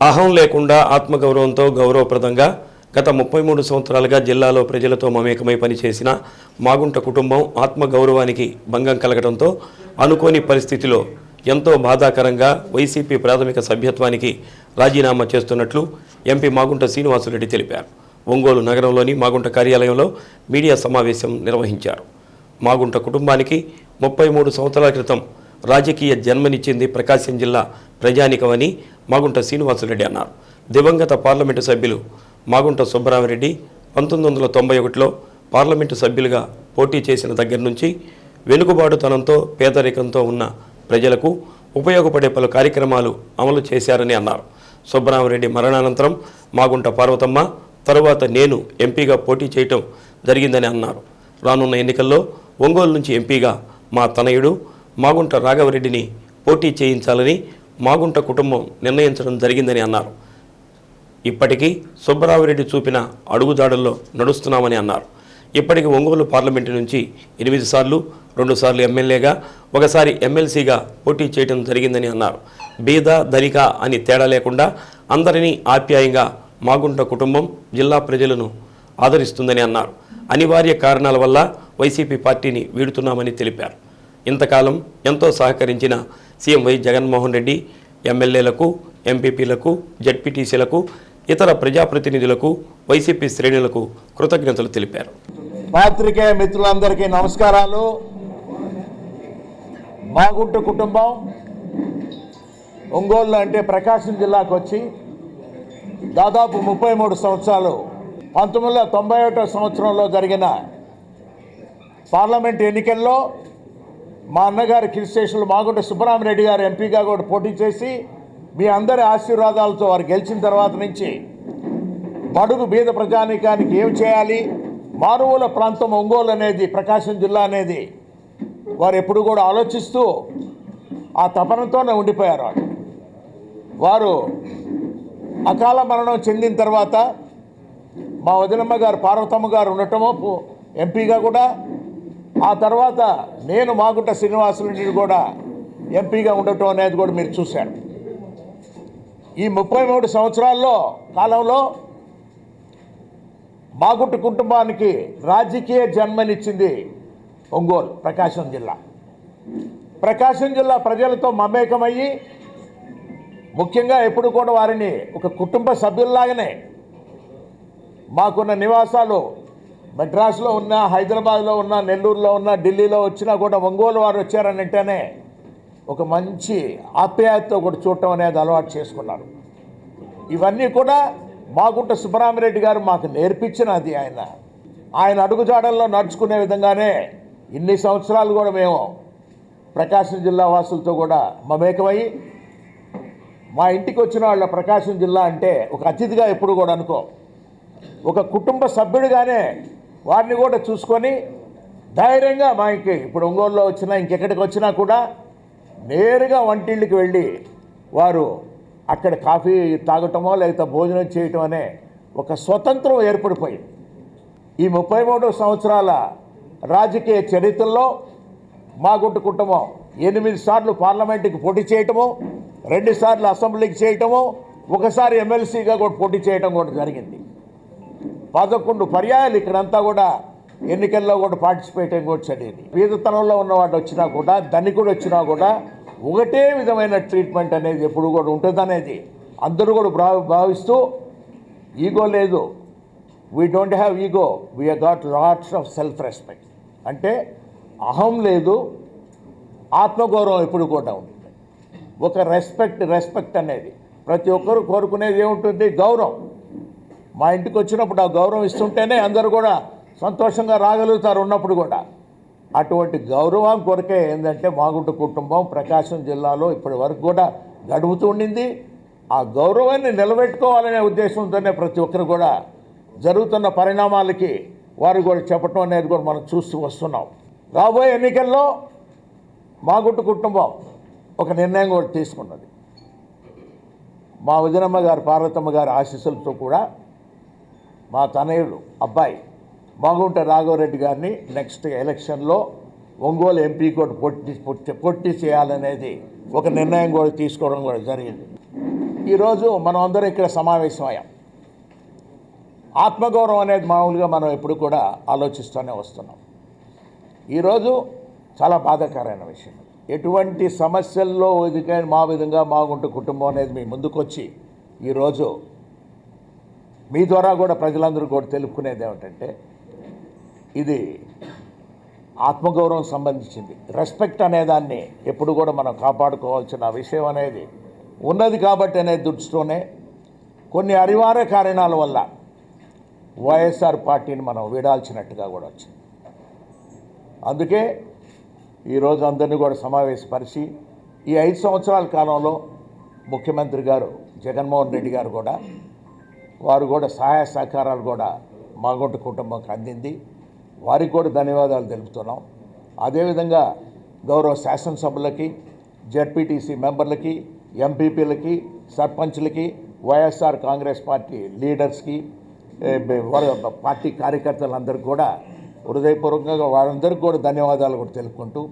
అహం లేకుండా ఆత్మగౌరవంతో గౌరవప్రదంగా గత ముప్పై మూడు సంవత్సరాలుగా జిల్లాలో ప్రజలతో మమేకమై పనిచేసిన మాగుంట కుటుంబం ఆత్మగౌరవానికి భంగం కలగడంతో అనుకోని పరిస్థితిలో ఎంతో బాధాకరంగా వైసీపీ ప్రాథమిక సభ్యత్వానికి రాజీనామా చేస్తున్నట్లు ఎంపీ మాగుంట శ్రీనివాసురెడ్డి తెలిపారు. ఒంగోలు నగరంలోని మాగుంట కార్యాలయంలో మీడియా సమావేశం నిర్వహించారు. మాగుంట కుటుంబానికి ముప్పై మూడు సంవత్సరాల క్రితం రాజకీయ జన్మనిచ్చింది ప్రకాశం జిల్లా ప్రజానికమని మాగుంట శ్రీనివాసరెడ్డి అన్నారు. దివంగత పార్లమెంటు సభ్యులు మాగుంట సుబ్బరామరెడ్డి పంతొమ్మిది వందల తొంభై ఒకటిలో పార్లమెంటు సభ్యులుగా పోటీ చేసిన దగ్గర నుంచి వెనుకబాటుతనంతో పేదరికంతో ఉన్న ప్రజలకు ఉపయోగపడే పలు కార్యక్రమాలు అమలు చేశారని అన్నారు. సుబ్బరామరెడ్డి మరణానంతరం మాగుంట పార్వతమ్మ తరువాత నేను ఎంపీగా పోటీ చేయటం జరిగిందని అన్నారు. రానున్న ఎన్నికల్లో ఒంగోలు నుంచి ఎంపీగా మా తనయుడు మాగుంట రాఘవరెడ్డిని పోటీ చేయించాలని మాగుంట కుటుంబం నిర్ణయించడం జరిగిందని అన్నారు. ఇప్పటికీ సుబ్బరావిరెడ్డి చూపిన అడుగుజాడల్లో నడుస్తున్నామని అన్నారు. ఇప్పటికి ఒంగోలు పార్లమెంటు నుంచి ఎనిమిది సార్లు రెండుసార్లు ఎమ్మెల్యేగా ఒకసారి ఎమ్మెల్సీగా పోటీ చేయడం జరిగిందని అన్నారు. బీద ధనిక అని తేడా లేకుండా అందరినీ ఆప్యాయంగా మాగుంట కుటుంబం జిల్లా ప్రజలను ఆదరిస్తుందని అన్నారు. అనివార్య కారణాల వల్ల వైసీపీ పార్టీని వీడుతున్నామని తెలిపారు. ఇంతకాలం ఎంతో సహకరించిన సీఎం వై జగన్మోహన్ రెడ్డి ఎమ్మెల్యేలకు ఎంపీపీలకు జడ్పీటీసీలకు ఇతర ప్రజాప్రతినిధులకు వైసీపీ శ్రేణులకు కృతజ్ఞతలు తెలిపారు. పాత్రికేయ మిత్రులందరికీ నమస్కారాలు. మాగుంటు కుటుంబం ఒంగోలు అంటే ప్రకాశం జిల్లాకు వచ్చి దాదాపు ముప్పై మూడు సంవత్సరాలు పంతొమ్మిది వందల తొంభై ఒకటో సంవత్సరంలో జరిగిన పార్లమెంట్ ఎన్నికల్లో మా అన్నగారి స్టేషన్లో మాగుంట సుబ్బరామరెడ్డి గారు ఎంపీగా కూడా పోటీ చేసి మీ అందరి ఆశీర్వాదాలతో వారు గెలిచిన తర్వాత నుంచి బడుగు బీద ప్రజానీకానికి ఏం చేయాలి? మారుమూల ప్రాంతం ఒంగోలు అనేది ప్రకాశం జిల్లా అనేది వారు ఎప్పుడు కూడా ఆలోచిస్తూ ఆ తపనతోనే ఉండిపోయారు వాళ్ళు. వారు అకాల మరణం చెందిన తర్వాత మా వదినమ్మ గారు పార్వతమ్మ గారు ఉండటము ఎంపీగా కూడా ఆ తర్వాత నేను మాగుంట శ్రీనివాసులు కూడా ఎంపీగా ఉండటం అనేది కూడా మీరు చూశారు. ఈ ముప్పై మూడు సంవత్సరాల్లో కాలంలో మాగుంట కుటుంబానికి రాజకీయ జన్మనిచ్చింది ఒంగోలు ప్రకాశం జిల్లా. ప్రకాశం జిల్లా ప్రజలతో మమేకమయ్యి ముఖ్యంగా ఎప్పుడు కూడా వారిని ఒక కుటుంబ సభ్యుల్లాగానే మాకున్న నివాసాలు మెడ్రాస్లో ఉన్న హైదరాబాద్లో ఉన్న నెల్లూరులో ఉన్న ఢిల్లీలో వచ్చినా కూడా ఒంగోలు వారు వచ్చారని అంటేనే ఒక మంచి ఆప్యాయతతో కూడా చూడటం అనేది అలవాటు చేసుకున్నారు. ఇవన్నీ కూడా మాగుంట సుబ్బరామిరెడ్డి గారు మాకు నేర్పించినది ఆయన. ఆయన అడుగుజాడల్లో నడుచుకునే విధంగానే ఇన్ని సంవత్సరాలు కూడా మేము ప్రకాశం జిల్లా వాసులతో కూడా మమేకమై మా ఇంటికి వచ్చిన వాళ్ళ ప్రకాశం జిల్లా అంటే ఒక అతిథిగా ఎప్పుడు కూడా అనుకో ఒక కుటుంబ సభ్యుడిగానే వారిని కూడా చూసుకొని ధైర్యంగా మా ఇప్పుడు ఒంగోలులో వచ్చినా ఇంకెక్కడికి వచ్చినా కూడా నేరుగా వంటిళ్ళకి వెళ్ళి వారు అక్కడ కాఫీ తాగటమో లేకపోతే భోజనం చేయటం అనే ఒక స్వతంత్రం ఏర్పడిపోయింది. ఈ ముప్పై మూడు సంవత్సరాల రాజకీయ చరిత్రలో మా గుట్టు కుటుంబం ఎనిమిది సార్లు పార్లమెంటుకి పోటీ చేయటము రెండుసార్లు అసెంబ్లీకి చేయటము ఒకసారి ఎమ్మెల్సీగా కూడా పోటీ చేయటం కూడా జరిగింది. పదకొండు పర్యాయాలు ఇక్కడంతా కూడా ఎన్నికల్లో కూడా పార్టిసిపేట్ అయ్యి అనేది పేదతనంలో ఉన్నవాడు వచ్చినా కూడా ధనికుడు వచ్చినా కూడా ఒకటే విధమైన ట్రీట్మెంట్ అనేది ఎప్పుడు కూడా ఉంటుందనేది అందరూ కూడా భావిస్తూ ఈగో లేదు. We don't have ego we got lots of self respect అంటే అహం లేదు. ఆత్మగౌరవం ఎప్పుడు కూడా ఉంటుంది ఒక రెస్పెక్ట్ రెస్పెక్ట్ అనేది ప్రతి ఒక్కరు కోరుకునేది ఏముంటుంది? గౌరవం. మా ఇంటికి వచ్చినప్పుడు ఆ గౌరవం ఇస్తుంటేనే అందరూ కూడా సంతోషంగా రాగలుగుతారు ఉన్నప్పుడు కూడా. అటువంటి గౌరవం కొరకే ఏంటంటే మాగుంట కుటుంబం ప్రకాశం జిల్లాలో ఇప్పటి వరకు కూడా గడుపుతూ ఉండింది. ఆ గౌరవాన్ని నిలబెట్టుకోవాలనే ఉద్దేశంతోనే ప్రతి ఒక్కరు కూడా జరుగుతున్న పరిణామాలకి వారు కూడా చెప్పటం అనేది కూడా మనం చూస్తూ వస్తున్నాం. రాబోయే ఎన్నికల్లో మాగుంట కుటుంబం ఒక నిర్ణయం కూడా తీసుకున్నది. మా వదినమ్మ గారు పార్వతమ్మ గారి ఆశీస్సులతో కూడా మా తనయుడు అబ్బాయి మాగుంట రాఘవరెడ్డి గారిని నెక్స్ట్ ఎలక్షన్లో ఒంగోలు ఎంపీ కూడా పొట్టి పొట్టి పొట్టి చేయాలనేది ఒక నిర్ణయం కూడా తీసుకోవడం కూడా జరిగింది. ఈరోజు మనం అందరం ఇక్కడ సమావేశమయ్యాం. ఆత్మగౌరవం అనేది మామూలుగా మనం ఎప్పుడు కూడా ఆలోచిస్తూనే వస్తున్నాం. ఈరోజు చాలా బాధాకరమైన విషయం. ఎటువంటి సమస్యల్లో ఇదికైనా మా విధంగా మాగుంట కుటుంబం అనేది మీ ముందుకొచ్చి ఈరోజు మీ ద్వారా కూడా ప్రజలందరూ కూడా తెలుపుకునేది ఏమిటంటే ఇది ఆత్మగౌరవం సంబంధించింది. రెస్పెక్ట్ అనేదాన్ని ఎప్పుడు కూడా మనం కాపాడుకోవాల్సిన విషయం అనేది ఉన్నది కాబట్టి అనే దృష్టితోనే కొన్ని అనివార్య కారణాల వల్ల వైఎస్ఆర్ పార్టీని మనం వీడాల్సినట్టుగా కూడా వచ్చింది. అందుకే ఈరోజు అందరినీ కూడా సమావేశపరిచి ఈ ఐదు సంవత్సరాల కాలంలో ముఖ్యమంత్రి గారు జగన్మోహన్ రెడ్డి గారు కూడా వారు కూడా సహాయ సహకారాలు కూడా మాగుంట కుటుంబంకి అందింది. వారికి కూడా ధన్యవాదాలు తెలుపుతున్నాం. అదేవిధంగా గౌరవ శాసనసభలకి జడ్పీటీసీ మెంబర్లకి ఎంపీపీలకి సర్పంచ్లకి వైఎస్ఆర్ కాంగ్రెస్ పార్టీ లీడర్స్కి వారి పార్టీ కార్యకర్తలందరికీ కూడా హృదయపూర్వకంగా వారందరికీ కూడా ధన్యవాదాలు కూడా తెలుపుకుంటూ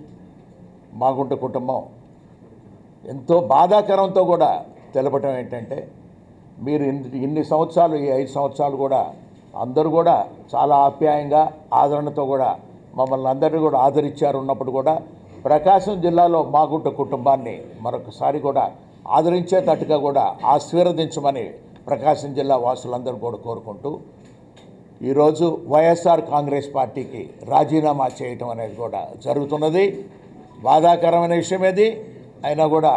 మాగుంట కుటుంబం ఎంతో బాధాకరంతో కూడా తెలపటం ఏంటంటే మీరు ఇన్ని ఇన్ని సంవత్సరాలు ఈ ఐదు సంవత్సరాలు కూడా అందరూ కూడా చాలా ఆప్యాయంగా ఆదరణతో కూడా మమ్మల్ని అందరినీ కూడా ఆదరించారు ఉన్నప్పుడు కూడా ప్రకాశం జిల్లాలో మాగుంట కుటుంబాన్ని మరొకసారి కూడా ఆదరించేటట్టుగా కూడా ఆశీర్వదించమని ప్రకాశం జిల్లా వాసులందరూ కూడా కోరుకుంటూ ఈరోజు వైఎస్ఆర్ కాంగ్రెస్ పార్టీకి రాజీనామా చేయటం అనేది కూడా జరుగుతున్నది. బాధాకరమైన విషయం ఇది అయినా కూడా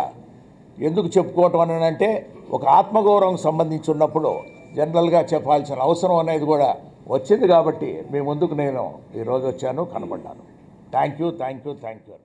ఎందుకు చెప్పుకోవటం అని అంటే ఒక ఆత్మగౌరవం సంబంధించి ఉన్నప్పుడు జనరల్గా చెప్పాల్సిన అవసరం అనేది కూడా వచ్చింది కాబట్టి మీ ముందుకు నేను ఈరోజు వచ్చాను కనబడ్డాను. Thank you thank you thank you